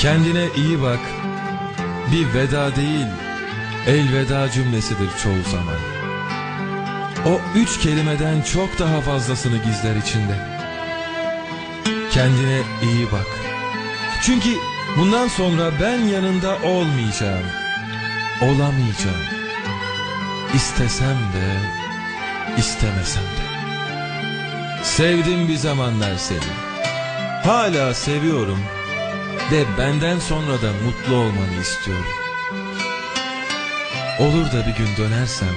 Kendine iyi bak. Bir veda değil, elveda cümlesidir çoğu zaman. O üç kelimeden çok daha fazlasını gizler içinde. Kendine iyi bak. Çünkü bundan sonra ben yanında olmayacağım. Olamayacağım. İstesem de, istemesem de. Sevdim bir zamanlar seni. Hala seviyorum ve benden sonra da mutlu olmanı istiyorum. Olur da bir gün dönersem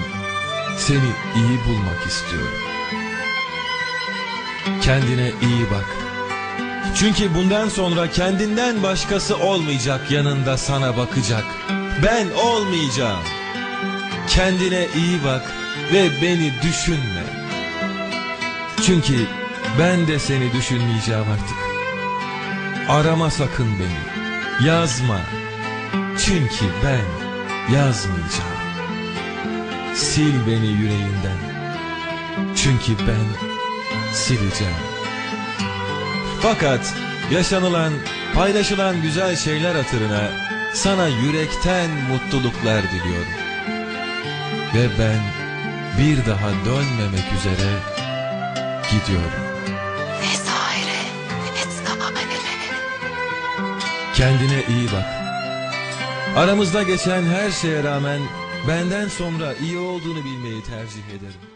seni iyi bulmak istiyorum. Kendine iyi bak. Çünkü bundan sonra kendinden başkası olmayacak yanında sana bakacak. Ben olmayacağım. Kendine iyi bak ve beni düşünme. Çünkü ben de seni düşünmeyeceğim artık. Arama sakın beni. Yazma. Çünkü ben yazmayacağım. Sil beni yüreğinden. Çünkü ben sileceğim. Fakat yaşanılan, paylaşılan güzel şeyler hatırına sana yürekten mutluluklar diliyorum. Ve ben bir daha dönmemek üzere gidiyorum. Kendine iyi bak. Aramızda geçen her şeye rağmen benden sonra iyi olduğunu bilmeyi tercih ederim.